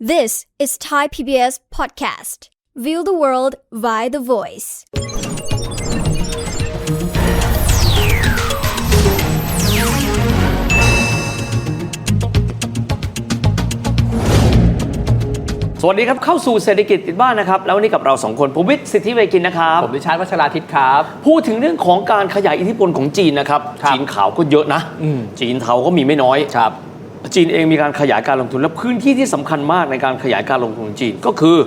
This is Thai PBS Podcast. View the world via the voice. สวัสดีครับ เข้าสู่เศรษฐกิจติดบ้านนะครับ แล้ววันนี้กับเราสองคนผมวิทย์สิทธิเวกินนะครับ ผมดิชาร์ดวัชราทิตครับ พูดถึงเรื่องของการขยายอิทธิพลของจีนนะครับครับจีนขาวก็เยอะนะอืมจีนเทาก็มีไม่น้อย ครับ จีนเองมีการขยายการลงทุนและพื้นที่ที่สำคัญมากในการขยายการลงทุนของจีนก็คือ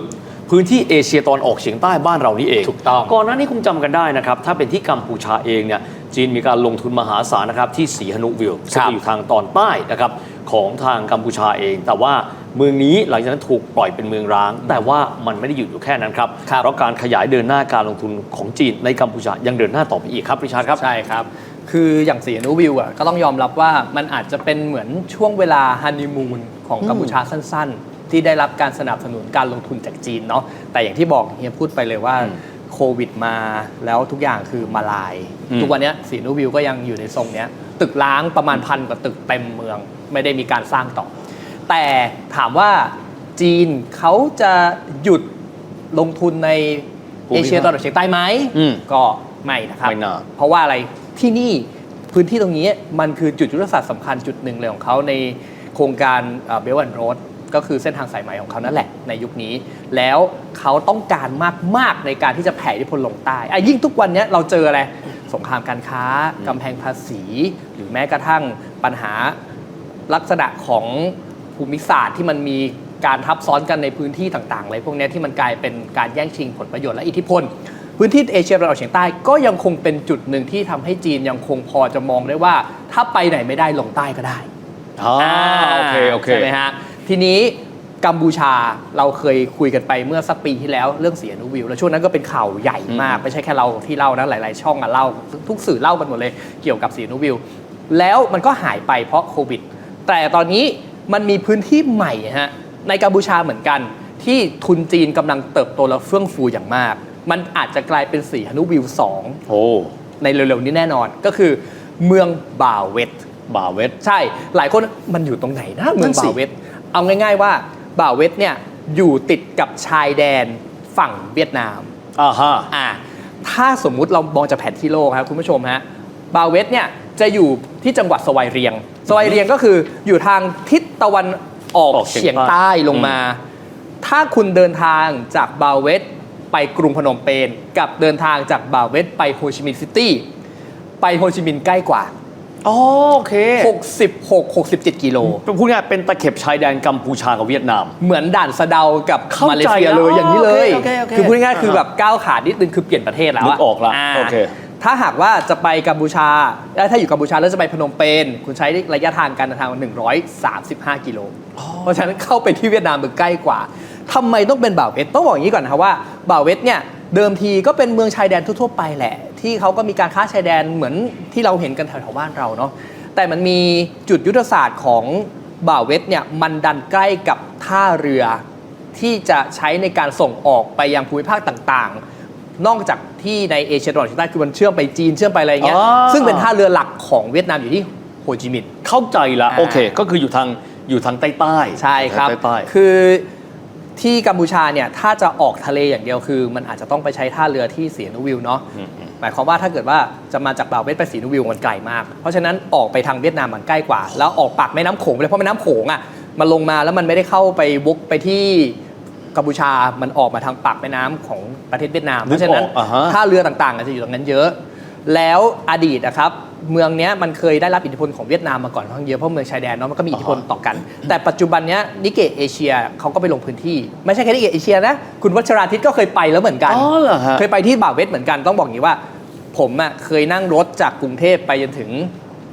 พื้นที่เอเชียตอนออกเฉียงใต้บ้านเรานี่เองถูกต้องก่อนหน้านี้คงจำกันได้นะครับ ถ้าเป็นที่กัมพูชาเองเนี่ยจีนมีการลงทุนมหาศาลนะครับที่สีหนุวิลซึ่งอยู่ทางตอนใต้นะครับของทางกัมพูชาเอง แต่ว่าเมืองนี้หลังจากนั้นถูกปล่อยเป็นเมืองร้าง แต่ว่ามันไม่ได้หยุดอยู่แค่นั้นครับครับเพราะการขยายเดินหน้าการลงทุนของจีนในกัมพูชายังเดินหน้าต่อไปอีกครับริชาร์ดครับใช่ครับ คืออย่างสีนูวิวอะก็ต้องยอมรับว่ามันอาจจะเป็นเหมือนช่วงเวลาฮันนีมูนของกัมพูชาสั้น ๆ ที่ได้รับการสนับสนุนการลงทุนจากจีนเนาะแต่อย่างที่บอกเฮียพูดไปเลยว่าอืมโควิดมาแล้วทุกอย่างคือมาลายอืมทุกวันเนี้ยสีนูวิวก็ยังอยู่ในทรงเนี้ยตึกล้างประมาณพันกว่าตึกเต็มเมือง ไม่ได้มีการสร้างต่อ แต่ถามว่าจีนเขาจะหยุดลงทุนในภูมิเอภาคเชียตะวันออกเฉียงใต้ไหมอืมก็ไม่นะครับไม่น่าเพราะว่าอะไร ที่นี่พื้นที่ตรงนี้มันคือจุดยุทธศาสตร์สำคัญจุดหนึ่งเลยของเขาในโครงการเบลวันโรดก็คือเส้นทางสายไหมของเขานั่นแหละในยุคนี้ แล้วเขาต้องการมาก ๆ ในการที่จะแผ่อิทธิพลลงใต้อะยิ่งทุกวันนี้เราเจออะไรสงครามการค้ากำแพงภาษี หรือแม้กระทั่งปัญหาลักษณะของภูมิศาสตร์ที่มันมีการทับซ้อนกันในพื้นที่ต่างๆอะไรพวกนี้ที่มันกลายเป็นการแย่งชิงผลประโยชน์และอิทธิพล พื้นที่เอเชียตะวันออกเฉียงใต้ก็ยังคงเป็นจุดหนึ่งที่ทำให้จีนยังคงพอจะมองได้ว่า ถ้าไปไหนไม่ได้ลงใต้ก็ได้อ่าโอเคโอเคใช่ไหมฮะทีนี้กัมพูชาเราเคยคุยกันไปเมื่อสักปีที่แล้วเรื่องเสียนูวิว แล้วช่วงนั้นก็เป็นข่าวใหญ่มาก ไม่ใช่แค่เราที่เล่านะหลาย ๆ ช่องอะเล่าทุกสื่อเล่ากันหมดเลยเกี่ยวกับเสียนูวิว แล้วมันก็หายไปเพราะโควิด แต่ตอนนี้มันมีพื้นที่ใหม่ฮะในกัมพูชาเหมือนกัน ที่ทุนจีนกำลังเติบโตและเฟื่องฟูอย่างมาก มันอาจจะกลายเป็นสีฮนุวิวสองโอ้ในเร็วๆนี้แน่นอนก็คือเมืองบ่าวเวตบ่าเวทใช่หลายคนมันอยู่ตรงไหนนะเมืองนั่นสิบ่าวเวตเอาง่าย ๆ ว่าบ่าวเวตเนี่ยอยู่ติดกับชายแดนฝั่งเวียดนามอ่าฮะอ่าถ้าสมมุติเรามองจากแผนที่โลกครับคุณผู้ชมฮะบาวเวตเนี่ยจะอยู่ที่จังหวัดสวายเรียง สวายเรียงก็คืออยู่ทางทิศตะวันออกออกเฉีเฉียยงงใต้ใต้ลงมา ถ้าคุณเดินทางจากบาวเวต ไปกรุงพนมเปญกับเดินทางจากบาวเวตไปโฮจิมินห์ซิตี้ไปโฮจิมินห์ใกล้กว่า อ๋อโอเค66 67 กิโลพูดง่ายๆเป็นตะเข็บชายแดนกัมพูชากับเวียดนาม เหมือนด่านสะเดากับเข้าใจมาเลเซียเลยแล้วอย่างนี้เลย โอเคโอเคโอเคคือพูดง่ายๆคือแบบก้าวขานิดนึงคือเปลี่ยนประเทศแล้วนึกออกละาโอเค ถ้าหากว่าจะไปกัมพูชาเอ้ยถ้าอยู่กัมพูชาแล้วจะไปพนมเปญคุณใช้ระยะทางการเดินทาง 135 กิโล เพราะฉะนั้นเข้าไปที่เวียดนามมันใกล้กว่า ทำไมต้องเป็นบ่าวเวทต้องบอกอย่างนี้ก่อนนะครับว่าบ่าวเวทเนี่ยเดิมทีก็เป็นเมืองชายแดนทั่วๆไปแหละ ที่เขาก็มีการค้าชายแดนเหมือนที่เราเห็นกันแถวๆบ้านเราเนาะแต่มันมีจุดยุทธศาสตร์ของบ่าวเวทเนี่ยมันดันใกล้กับท่าเรือที่จะใช้ในการส่งออกไปยังภูมิภาคต่างๆ นอกจากที่ในเอเชียตะวันออกเฉียงใต้คือมันเชื่อมไปจีนเชื่อมไปอะไรอย่างเงี้ยอ๋อ ซึ่งเป็นท่าเรือหลักของเวียดนามอยู่ที่โฮจิมินห์ เข้าใจละอ่า โอเค ก็คืออยู่ทางอยู่ทางใต้ใต้ใช่ครับ ใต้ใต้ คือ ที่กัมพูชาเนี่ยถ้าจะออกทะเลอย่างเดียวคือ มันอาจจะต้องไปใช้ท่าเรือที่สีนุวิวเนาะอืมอืมหมายความว่าถ้าเกิดว่าจะมาจากบ่าวเวทไปสีนุวิวมันไกลมาก เพราะฉะนั้นออกไปทางเวียดนามมันใกล้กว่า แล้วออกปากแม่น้ำโขงไปเลยเพราะแม่น้ำโขงอะมันลงมาแล้วมันไม่ได้เข้าไปวกไปที่กัมพูชา มันออกมาทางปากแม่น้ำของประเทศเวียดนาม เพราะฉะนั้นนึกออกอ่าฮะท่าเรือต่างๆอาจจะอยู่ตรงนั้นเยอะ แล้วอดีตนะครับ เมืองเนี้ยมันเคยได้รับอิทธิพลของเวียดนามมาก่อนค่อนข้างเยอะเพราะเมืองชายแดนเนาะมันก็มีอิทธิพลต่อกัน แต่ปัจจุบันเนี้ยนิเกเอเชียเขาก็ไปลงพื้นที่ ไม่ใช่แค่นิเกเอเชียนะคุณวัชราทิตก็เคยไปแล้วเหมือนกันอ๋อเหรอฮะ เคยไปที่บ่าวเวสเหมือนกันต้องบอกอย่างนี้ว่า ผมอะเคยนั่งรถจากกรุงเทพไปจนถึง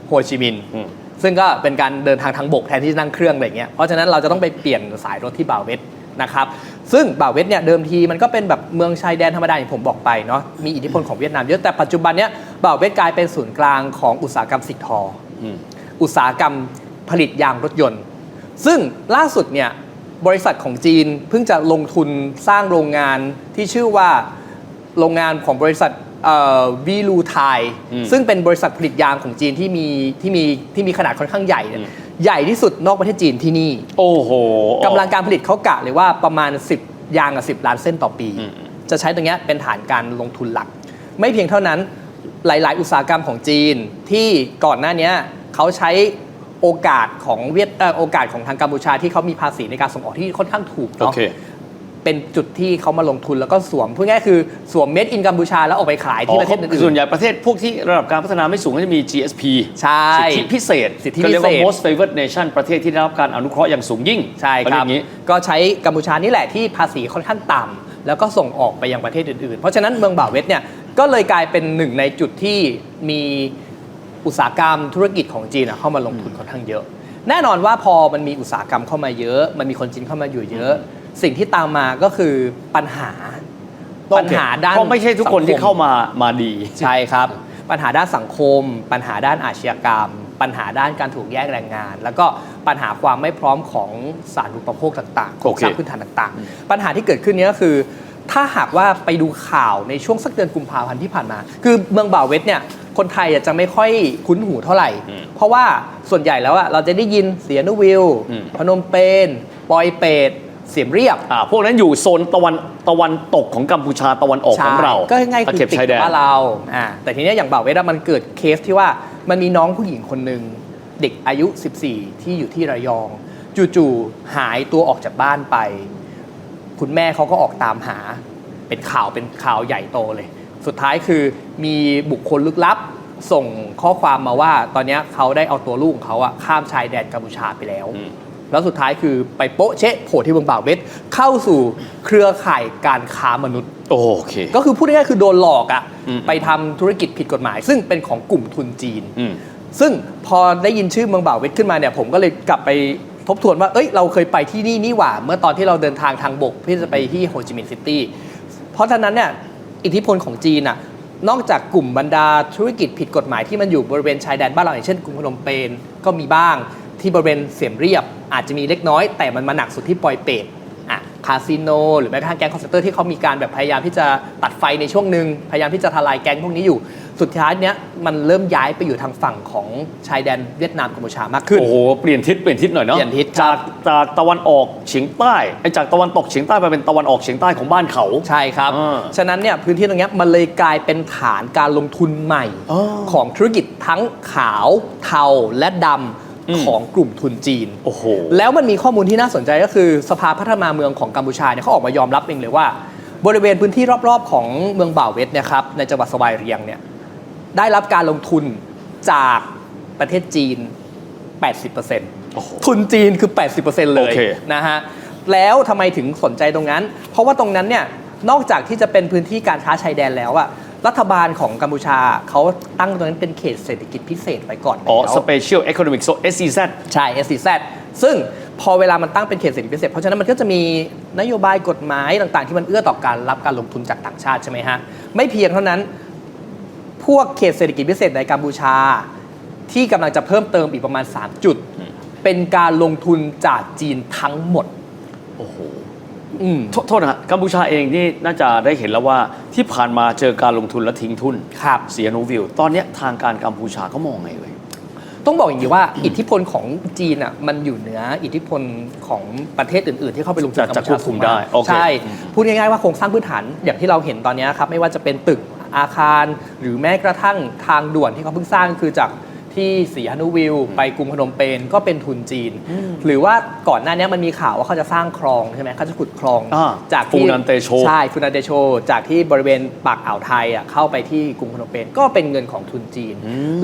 โฮจิมินห์อืม ซึ่งก็เป็นการเดินทางทางบกแทนที่จะนั่งเครื่องอะไรเงี้ยเพราะฉะนั้นเราจะต้องไปเปลี่ยนสายรถที่บ่าวเวส นะครับซึ่งบ่าวเวสเนี่ยเดิมทีมันก็เป็นแบบเมืองชายแดนธรรมดาอย่างผมบอกไปเนาะมีอิทธิพลของเวียดนามเยอะแต่ปัจจุบันเนี้ยบ่าวเวสกลายเป็นศูนย์กลางของอุตสาหกรรมสิทออืมอุตสาหกรรมผลิตยางรถยนต์ ซึ่งล่าสุดเนี่ยบริษัทของจีนเพิ่งจะลงทุนสร้างโรงงานที่ชื่อว่าโรงงานของบริษัทวีลูไทยอืมซึ่งเป็นบริษัทผลิตยางของจีนที่มีที่มีที่มีขนาดค่อนข้างใหญ่เนี่ยอืม ใหญ่ที่สุดนอกประเทศจีนที่นี่โอ้โหกำลังการผลิตเขากะเลยว่าประมาณ 10 ยางกับ 10 ล้านเส้นต่อปีอืมจะใช้ตรงเนี้ยเป็นฐานการลงทุนหลัก ไม่เพียงเท่านั้นหลาย ๆ อุตสาหกรรมของจีนที่ก่อนหน้าเนี้ยเขาใช้โอกาสของเวียดเอ่อโอกาสของทางกัมพูชาที่เขามีภาษีในการส่งออกที่ค่อนข้างถูกโอเนาะเค เป็นจุดที่เขามาลงทุนแล้วก็สวมพูดง่ายๆคือสวมเม็ดอินกัมพูชาแล้วออกไปขายที่ประเทศอื่ส่วนน ใหญ่ประเทศพวกที่ระดับการพัฒนาไม่สูงก็จะมี GSP ใช่สิทธิพิเศษสิทธิก็เรียกว่าพิเศษ most favored nation ประเทศที่ได้รับการอนุเคราะห์อย่างสูงยิ่งๆใช่คเขาเยรักบอย่างนี้ ก็ใช้กัมพูชานี่แหละที่ภาษีค่อนข้างต่ำแล้วก็ส่งออกไปยังประเทศอื่นๆ เพราะฉะนั้นเมืองบ่าเวทเนี่ยก็เลยกลายเป็นหนึ่งในจุดที่มีอุตสาหกรรมธุรกิจของจีนอะเข้ามาลงทุนค่อนข้างเยอะ แน่นอนว่าพอมันมีอุตสาหกรรมเข้ามาเยอะ มันมีคนจีนเข้ามาอยู่เยอะ สิ่งที่ตามมาก็คือปัญหาปัญหาด้านเพราะไม่ใช่ทุกคนที่สังเข้ามามาดี ใช่ครับ ปัญหาด้านสังคม ปัญหาด้านอาชญากรรม ปัญหาด้านการถูกแย่งแรงงาน แล้วก็ปัญหาความไม่พร้อมของสาธารณูปโภคต่างๆโครงสร้างโอเคพื้นฐานต่าง ๆ ปัญหาที่เกิดขึ้นเนี้ก็คือ ถ้าหากว่าไปดูข่าวในช่วงสักเดือนกุมภาพันธ์ที่ผ่านมา คือเมืองบ่าเวทเนี่ยคนไทยอะจะไม่ค่อยคุ้นหูเท่าไหร่ เพราะว่าส่วนใหญ่แล้วอะเราจะได้ยินเสียนุวิลพนมเปญปอยเปต เสียมเรียบ อ่าพวกนั้นอยู่โซนตะวันตะวันตกของกัมพูชาตะวันออกของเราใช่ก็ง่ายๆตะคือเข็บติดชายแดกับนบ้านเราอ่าแต่ทีเนี้ยอย่างบ่าวเวทอะมันเกิดเคสที่ว่ามันมีน้องผู้หญิงคนหนึ่งเด็กอายุ 14 ที่อยู่ที่ระยอง จู่ๆหายตัวออกจากบ้านไป คุณแม่เขาก็ออกตามหา เป็นข่าวเป็นข่าวใหญ่โตเลย สุดท้ายคือมีบุคคลลึกลับ ส่งข้อความมาว่า ตอนเนี้ยเขาได้เอาตัวลูกของเขาอะข้ามชายแดนกัมพูชาไปแล้ว อืม แล้วสุดท้ายคือไปโป๊ะเชะโผล่ที่เมืองบ่าวเวทเข้าสู่เครือข่ายการค้ามนุษย์ โอเค ก็คือพูดง่ายๆคือโดนหลอกอะอืม ไปทำธุรกิจผิดกฎหมาย ซึ่งเป็นของกลุ่มทุนจีน อืม ซึ่งพอได้ยินชื่อเมืองบ่าวเวทขึ้นมาเนี่ยผมก็เลยกลับไปทบทวนว่า เอ้ยเราเคยไปที่นี่นี่หว่า เมื่อตอนที่เราเดินทางทางบกเพื่อจะไปที่โฮจิมินห์ซิตี้ เพราะฉะนั้นเนี่ยอิทธิพลของจีนอะนอกจากกลุ่มบรรดาธุรกิจผิดกฎหมายที่มันอยู่บริเวณชายแดนบ้านเราอย่างเช่นกรุงพนมเปญก็มีบ้าง ที่บริเวณเสียมเรียบ อาจจะมีเล็กน้อย แต่มันมาหนักสุดที่ปอยเปตอะคาสิโนหรือแม้กระทั่งแก๊งคอนเซนเตอร์ที่เขามีการแบบพยายามที่จะตัดไฟในช่วงหนึ่งพยายามที่จะทลายแก๊งพวกนี้อยู่ สุดท้ายเนี้ยมันเริ่มย้ายไปอยู่ทางฝั่งของชายแดนเวียดนามกัมพูชามากขึ้น โอ้โห เปลี่ยนทิศเปลี่ยนทิศหน่อยเนาะเปลี่ยนทิศครัจาบกจากตะวันออกเฉียงใต้ไอ้จากตะวันตกเฉียงใต้ไปเป็นตะวันออกเฉียงใต้ของบ้านเขา ใช่ครับ อ่าฉะนั้นเนี่ยพื้นที่ตรงเนี้ยมันเลยกลายเป็นฐานการลงทุนใหม่ อ๋อ ของธุรกิจทั้งขาว เทาและดอืมำ ของกลุ่มทุนจีน โอ้โห แล้วมันมีข้อมูลที่น่าสนใจก็คือสภาพัฒนาเมืองของกัมพูชาเนี่ยเขาออกมายอมรับเองเลยว่า บริเวณพื้นที่รอบๆ ของเมืองบ่าวเวทเนี่ยครับในจังหวัดสวายเรียงเนี่ยได้รับการลงทุนจากประเทศจีน 80%โอ้โหทุนจีนคือ 80%เลยโอเคนะฮะแล้วทำไมถึงสนใจตรงนั้น เพราะว่าตรงนั้นเนี่ยนอกจากที่จะเป็นพื้นที่การค้าชายแดนแล้วอะ รัฐบาลของกัมพูชาเขาตั้งตรงนั้นเป็นเขตเศรษฐกิจพิเศษไว้ก่อนอ๋อแล้ว Special Economic Zone SEZ ใช่ SCZ ซึ่งพอเวลามันตั้งเป็นเขตเศรษฐกิจพิเศษ เพราะฉะนั้นมันก็จะมีนโยบายกฎหมายต่างๆ ที่มันเอื้อต่อการรับการลงทุนจากต่างชาติใช่ไหมฮะไม่เพียงเท่านั้นพวกเขตเศรษฐกิจพิเศษในกัมพูชา ที่กำลังจะเพิ่มเติมอีกประมาณ 3 จุด เป็นการลงทุนจากจีนทั้งหมดโอ้โห อืม โทษโทษนะฮะกัมพูชาเองนี่น่าจะได้เห็นแล้วว่าที่ผ่านมาเจอการลงทุนและทิ้งทุนครับ เสียโนวิว ตอนเนี้ยทางการกัมพูชาเขามองไงเลยต้องบอกอย่างนี้ว่าอิทธิพลของจีนอะมันอยู่เหนืออิทธิพลของประเทศอื่น ๆ ที่เข้าไปลงทุนจะกัมจะพูควชาบคุมสูงากได้โอเค ใช่อืมพูดง่ายๆว่าโครงสร้างพื้นฐานอย่างที่เราเห็นตอนนี้ครับไม่ว่าจะเป็นตึกอาคาร หรือแม้กระทั่งทางด่วนที่เขาเพิ่งสร้างคือจาก ที่สีฮานุวิลไปกรุงพนมเปญก็เป็นทุนจีน หรือว่าก่อนหน้านี้มันมีข่าวว่าเขาจะสร้างคลองใช่ไหมเขาจะขุดคลองอ่าจากที่ฟูนันเตโชใช่ฟูนันเตโช จากที่บริเวณปากอ่าวไทยอะเข้าไปที่กรุงพนมเปญก็เป็นเงินของทุนจีน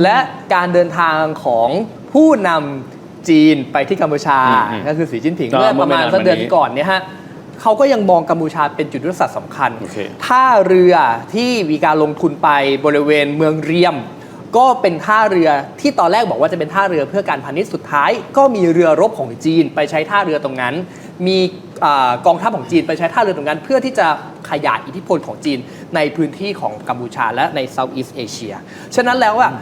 และการเดินทางของผู้นำจีนไปที่กัมพูชาอืมก็คือสีจิ้นผิงอ่าเมื่อประมาณเมื่อไม่นานสักเดือนมานี้ก่อนเนี่ยฮะเขาก็ยังมองกัมพูชาเป็นจุดยุทธศาสตร์สำคัญโอเคท่าเรือที่มีการลงทุนไปบริเวณเมืองเรียม ก็เป็นท่าเรือที่ตอนแรกบอกว่าจะเป็นท่าเรือเพื่อการพาณิชย์สุดท้าย ก็มีเรือรบของจีนไปใช้ท่าเรือตรงนั้น มีอากองทัพของจีนไปใช้ท่าเรือตรงนั้น เพื่อที่จะขยายอิทธิพลของจีนในพื้นที่ของกัมพูชาและในเซาท์อีสเอเชียฉะนั้นแล้วอะ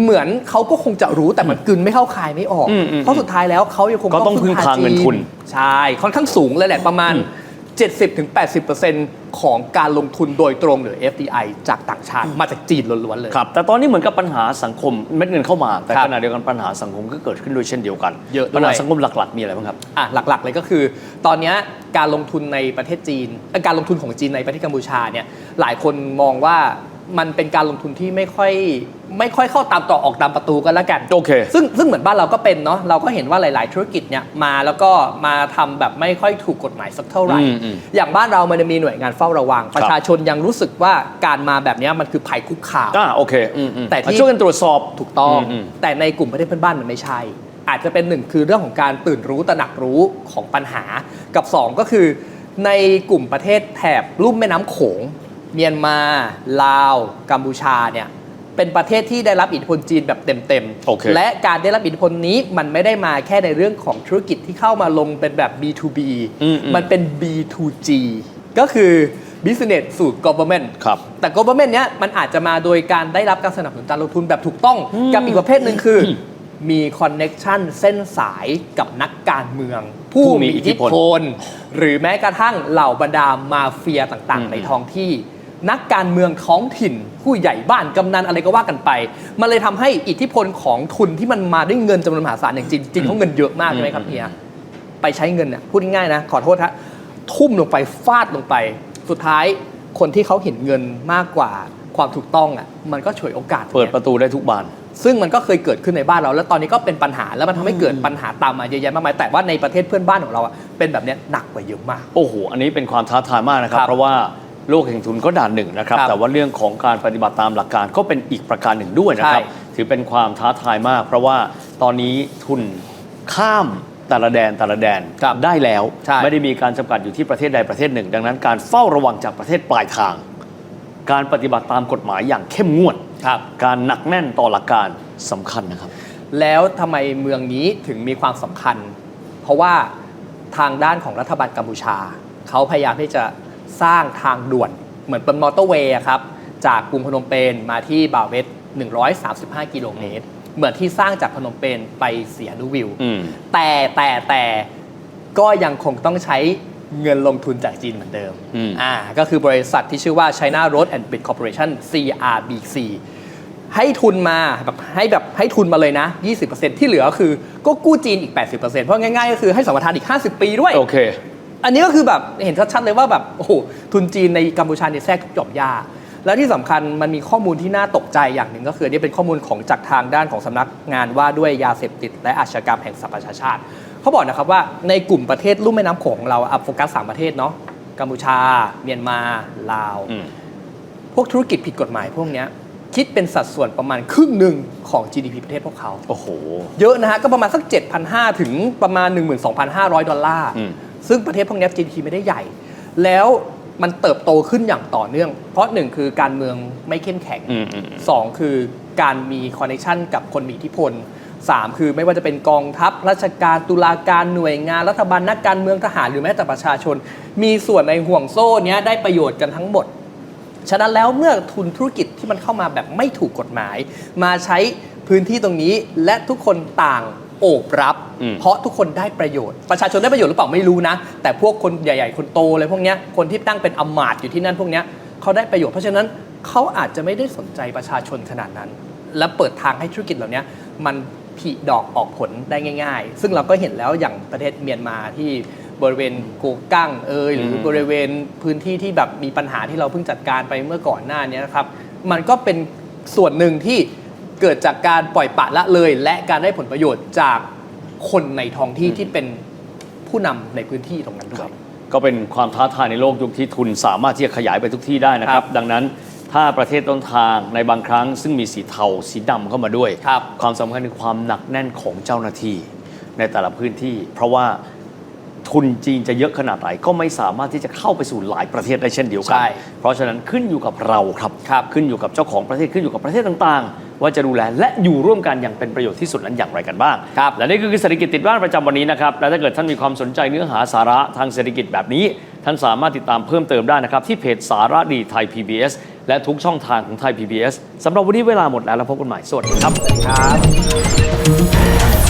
เหมือนเขาก็คงจะรู้แต่มันกลืนไม่เข้าคายไม่ออกอืมอืมเพราะสุดท้ายแล้วเขายังคงก็ต้องพึ่งพาเงินทุนใช่ค่อนข้างสูงเลยแหละประมาณ 70-80%ของการลงทุนโดยตรงหรือ FDI จากต่างชาติมาจากจีนล้วนๆเลย ครับ แต่ตอนนี้เหมือนกับปัญหาสังคมเม็ดเงินเข้ามา แต่ครับขณะเดียวกันปัญหาสังคมก็เกิดขึ้นด้วยเช่นเดียวกันเยอะด้วย ปัญหาสังคมหลักๆ มีอะไรบ้างครับ อะหลักๆเลยก็คือ ตอนเนี้ยการลงทุนในประเทศจีนเอ่อการลงทุนของจีนในประเทศกัมพูชาเนี่ยหลายคนมองว่า มันเป็นการลงทุนที่ไม่ค่อยไม่ค่อยเข้าตามตรอกออกตามประตูกันแล้วกันโอเคซึ่งซึ่งเหมือนบ้านเราก็เป็นเนาะเราก็เห็นว่าหลาย ๆ ธุรกิจเนี่ยมาแล้วก็มาทำแบบไม่ค่อยถูกกฎหมายสักเท่าไหร่อืมอืมอย่างบ้านเรามันจะมีหน่วยงานเฝ้าระวังครับประชาชนยังรู้สึกว่าการมาแบบเนี้ยมันคือภัยคุกคามอ่าโอเคอืมอืมแต่ที่ช่วยกันตรวจสอบถูกต้องอืมแต่ในกลุ่มประเทศเพื่อนบ้านมันไม่ใช่ อาจจะเป็นหนึ่งคือเรื่องของการตื่นรู้ตระหนักรู้ของปัญหากับสองก็คือในกลุ่มประเทศแถบลุ่มแม่น้ำโขง เมียนมา ลาว กัมพูชาเนี่ยเป็นประเทศที่ได้รับอิทธิพลจีนแบบเต็มโอเคและการได้รับอิทธิพลนี้มันไม่ได้มาแค่ในเรื่องของธุรกิจที่เข้ามาลงเป็นแบบ B2B อืมอืมมันเป็น B2G ก็คือ business สู่ government ครับแต่ government เนี้ยมันอาจจะมาโดยการได้รับการสนับสนุนการลงทุนแบบถูกต้อง กับอีกประเภทหนึ่งคืออมีคอนเน็ชันเส้นสายกับนักการเมือง ผู้ผู้มีมีอิอิททธิธิพลพล หรือแม้กระทั่งเหล่าบรรดามาเฟียต่างอืมๆในท้องที่ นักการเมืองท้องถิ่น ผู้ใหญ่บ้านกำนันอะไรก็ว่ากันไป มันเลยทำให้อิทธิพลของทุนที่มันมาด้วยเงินจำนวนมหาศาลอย่างจีนจีนเขาเงินเยอะมากใช่ไหมครับเฮียไปใช้เงินเนี่ยพูดง่ายๆนะ ขอโทษฮะทุ่มลงไปฟาดลงไป สุดท้ายคนที่เขาเห็นเงินมากกว่าความถูกต้องอะมันก็ฉวยโอกาสเปิดประตูได้ทุกบาน ซึ่งมันก็เคยเกิดขึ้นในบ้านเรา แล้วตอนนี้ก็เป็นปัญหาแล้วมันทำให้เกิดปัญหาตามมาเยอะแยะมากมายแต่ว่าในประเทศเพื่อนบ้านของเราอะเป็นแบบเนี้ยหนักกว่าเยอะมาก โอ้โห อันนี้เป็นความท้าทายมากนะครับครับเพราะว่า โลกแห่งทุนก็ด่านหนึ่งนะครับ ครับแต่ว่าเรื่องของการปฏิบัติตามหลักการก็เป็นอีกประการหนึ่งด้วยนะครับ ใช่ ถือเป็นความท้าทายมาก เพราะว่าตอนนี้ทุนข้ามแต่ละแดนแต่ละแดนครับได้แล้ว ใช่ ไม่ได้มีการจำกัดอยู่ที่ประเทศใดประเทศหนึ่ง ดังนั้นการเฝ้าระวังจากประเทศปลายทาง การปฏิบัติตามกฎหมายอย่างเข้มงวด ครับ การหนักแน่นต่อหลักการสำคัญนะครับ แล้วทำไมเมืองนี้ถึงมีความสำคัญ เพราะว่าทางด้านของรัฐบาลกัมพูชา เขาพยายามที่จะ สร้างทางด่วนเหมือนเป็นมอเตอร์เวย์อะครับจากกรุงพนมเปญมาที่บาเวต135 กิโลเมตร เหมือนที่สร้างจากพนมเปญไปเสียนุวิวอืมแต่แต่แต่ก็ยังคงต้องใช้เงินลงทุนจากจีนเหมือนเดิมอืมอ่าก็คือบริษัทที่ชื่อว่า China Road and Bridge Corporation CRBC ให้ทุนมาแบบให้แบบให้ทุนมาเลยนะ 20%ที่เหลือคือก็กู้จีนอีก 80%เพราะง่ายๆ ก็คือให้สัมปทานอีก 50 ปีด้วยโอเค อันนี้ก็คือแบบเห็นชัดๆเลยว่าแบบโอ้โหทุนจีนในกัมพูชาเนี่ยแทรกทุกหย่อมย่าแล้วที่สำคัญมันมีข้อมูลที่น่าตกใจอย่างหนึ่งก็คืออันนี้เป็นข้อมูลของจากทางด้านของสำนักงานว่าด้วยยาเสพติด และอาชญากรรมแห่งสหประชาชาติ เขาบอกนะครับว่าในกลุ่มประเทศลุ่มแม่น้ำโขงของเราอัพโฟกัสสามประเทศเนาะกัมพูชา เมียนมา ลาวอืมพวกธุรกิจผิดกฎหมายพวกเนี้ยคิดเป็นสัดส่วนประมาณครึ่งหนึ่งของ GDP ประเทศพวกเขา โอ้โห เยอะนะฮะ ก็ประมาณสัก 7,500 ถึงประมาณ 12,500 ดอลลาร์อืม ซึ่งประเทศพวกเนี้ย GDP ไม่ได้ใหญ่ แล้วมันเติบโตขึ้นอย่างต่อเนื่อง เพราะหนึ่งคือการเมืองไม่เข้มแข็งอืมอืมอืมสองคือการมีคอนเนคชันกับคนมีอิทธิพลสามคือไม่ว่าจะเป็นกองทัพราชการตุลาการหน่วยงาน รัฐบาลนักการเมืองทหารหรือแม้แต่ประชาชน มีส่วนในห่วงโซ่เนี้ยได้ประโยชน์กันทั้งหมด ฉะนั้นแล้วเมื่อทุนธุรกิจที่มันเข้ามาแบบไม่ถูกกฎหมาย มาใช้พื้นที่ตรงนี้และทุกคนต่าง โอบรับ อืม เพราะทุกคนได้ประโยชน์ ประชาชนได้ประโยชน์หรือเปล่าไม่รู้นะ แต่พวกคนใหญ่ ๆ คนโตเลยพวกเนี้ยคนที่ตั้งเป็นอำมาตย์อยู่ที่นั่นพวกเนี้ยเขาได้ประโยชน์เพราะฉะนั้นเขาอาจจะไม่ได้สนใจประชาชนขนาดนั้น และเปิดทางให้ธุรกิจเหล่านี้มันผลิดอกออกผลได้ง่าย ๆ ซึ่งเราก็เห็นแล้วอย่างประเทศเมียนมาที่บริเวณโกกั้งเอยหรือม บริเวณพื้นที่ที่แบบมีปัญหาที่เราเพิ่งจัดการไปเมื่อก่อนหน้านี้นะครับ มันก็เป็นส่วนหนึ่งที่ เกิดจากการปล่อยปละละเลย และการได้ผลประโยชน์จากคนในท้องที่ที่เป็นผู้นำในพื้นที่ตรงนั้นด้วย ก็เป็นความท้าทายในโลกยุคที่ทุนสามารถที่จะขยายไปทุกที่ได้นะครับครับ ดังนั้นถ้าประเทศต้นทางในบางครั้ง ซึ่งมีสีเทาสีดำเข้ามาด้วย ครับ ความสำคัญคือความหนักแน่นของเจ้าหน้าที่ในแต่ละพื้นที่ เพราะว่าทุนจีนจะเยอะขนาดไหนก็ไม่สามารถที่จะเข้าไปสู่หลายประเทศได้เช่นเดียวกัใช่ เพราะฉะนั้นขึ้นอยู่กับเราครับ ครับ ขึ้นอยู่กับเจ้าของประเทศขึ้นอยู่กับประเทศต่างๆ ว่าจะดูแลและอยู่ร่วมกันอย่างเป็นประโยชน์ที่สุดนั้นอย่างไรกันบ้างครับและนี่คือเศรษฐกิจติดบ้านประจำวันนี้นะครับและถ้าเกิดท่านมีความสนใจเนื้อหาสาระทางเศรษฐกิจแบบนี้ ท่านสามารถติดตามเพิ่มเติมได้นะครับที่เพจสาระดีไทย PBS และทุกช่องทางของไทย PBS สำหรับวันนี้เวลาหมดแล้วแล้วพบกันใหม่สวัสดีครับครับ